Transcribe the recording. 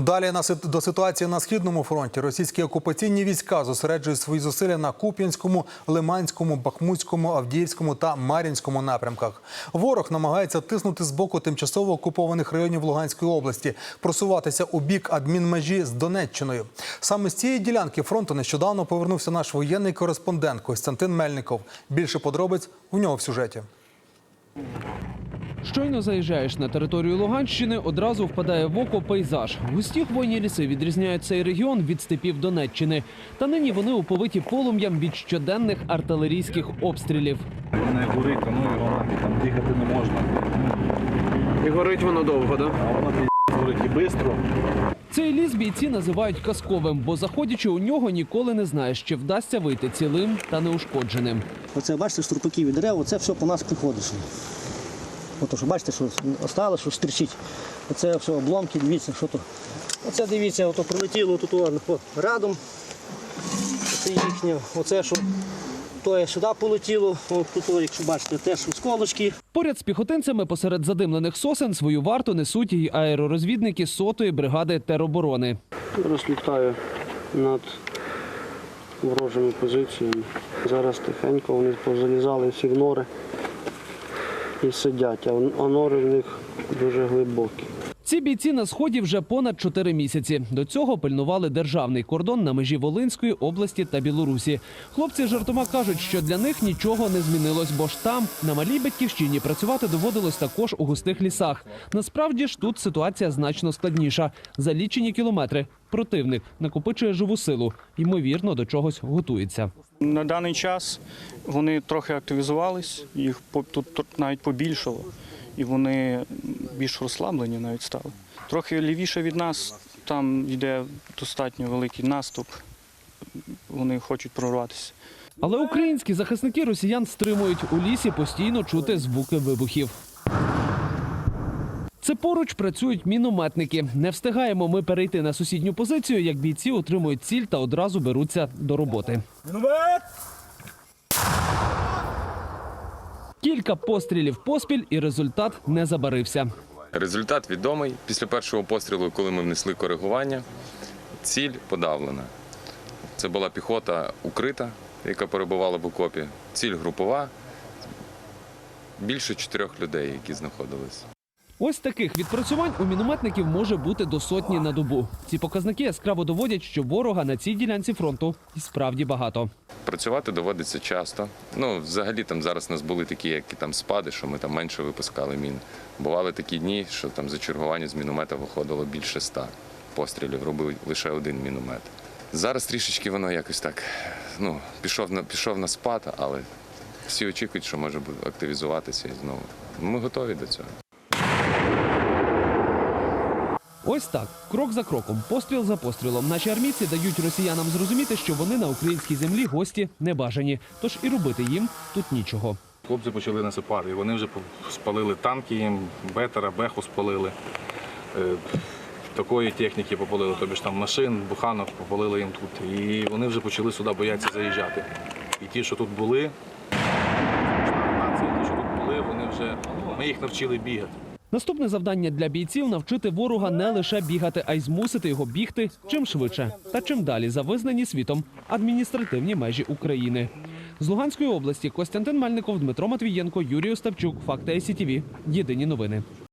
Далі до ситуації на східному фронті російські окупаційні війська зосереджують свої зусилля на Куп'янському, Лиманському, Бахмутському, Авдіївському та Мар'їнському напрямках. Ворог намагається тиснути з боку тимчасово окупованих районів Луганської області, просуватися у бік адмінмежі з Донеччиною. Саме з цієї ділянки фронту нещодавно повернувся наш воєнний кореспондент Костянтин Мельников. Більше подробиць у нього в сюжеті. Щойно заїжджаєш на територію Луганщини, одразу впадає в око пейзаж. Густі хвойні ліси відрізняють цей регіон від степів Донеччини. Та нині вони оповиті полум'ям від щоденних артилерійських обстрілів. Не горить, ну його нафіг, там дихати не можна. І горить воно довго, да? А воно горить і швидко. Цей ліс бійці називають казковим, бо заходячи у нього ніколи не знаєш, чи вдасться вийти цілим та неушкодженим. Оце бачите, струпаків і дерев, оце все по нас приходить. Ото що бачите, що осталось, що стрічить. Оце все обломки, дивіться, що то. Оце дивіться, ото прилетіло тут о, о, радом. Оце їхнє. Оце що то сюди полетіло, О, тут, якщо бачите, теж осколочки. Поряд з піхотинцями посеред задимлених сосен свою варту несуть і аеророзвідники сотої бригади тероборони. Розлітаю над ворожими позиціями. Зараз тихенько вони позалізали всі в нори і сидять, а нори в них дуже глибокі. Ці бійці на сході вже понад 4 місяці. До цього пильнували державний кордон на межі Волинської області та Білорусі. Хлопці жартома кажуть, що для них нічого не змінилось, бо ж там, на малій батьківщині, працювати доводилось також у густих лісах. Насправді ж тут ситуація значно складніша. За лічені кілометри противник накопичує живу силу, ймовірно, до чогось готується. На даний час вони трохи активізувались, їх тут навіть побільшало, і вони більш розслаблені навіть стали. Трохи лівіше від нас, там йде достатньо великий наступ, вони хочуть прорватися. Але українські захисники росіян стримують у лісі постійно чути звуки вибухів. Це поруч працюють мінометники. Не встигаємо ми перейти на сусідню позицію, як бійці отримують ціль та одразу беруться до роботи. Кілька пострілів поспіль, і результат не забарився. Результат відомий. Після першого пострілу, коли ми внесли коригування, ціль подавлена. Це була піхота укрита, яка перебувала в окопі. Ціль групова. Більше чотирьох людей, які знаходились. Ось таких відпрацювань у мінометників може бути до сотні на добу. Ці показники яскраво доводять, що ворога на цій ділянці фронту справді багато. Працювати доводиться часто. Ну, взагалі там зараз у нас були такі, які там спади, що ми там менше випускали мін. Бували такі дні, що там за чергування з міномета виходило більше ста пострілів, робив лише один міномет. Зараз трішечки воно якось так ну, пішов на пішов на спад, але всі очікують, що може активізуватися і знову. Ми готові до цього. Ось так, крок за кроком, постріл за пострілом. Наші армійці дають росіянам зрозуміти, що вони на українській землі гості не бажані. Тож і робити їм тут нічого. Хлопці почали насипати, вони вже спалили танки їм, бетера, беху спалили. Е, Такої техніки попалили, тобі ж там машин, буханок попалили їм тут. І вони вже почали сюди боятися заїжджати. І ті, що тут були, ті, що тут були, вони вже ми їх навчили бігати. Наступне завдання для бійців навчити ворога не лише бігати, а й змусити його бігти чим швидше та чим далі за визнані світом адміністративні межі України. З Луганської області Костянтин Мельников, Дмитро Матвієнко, Юрій Остапчук, Факти СІТІВІ. Єдині новини.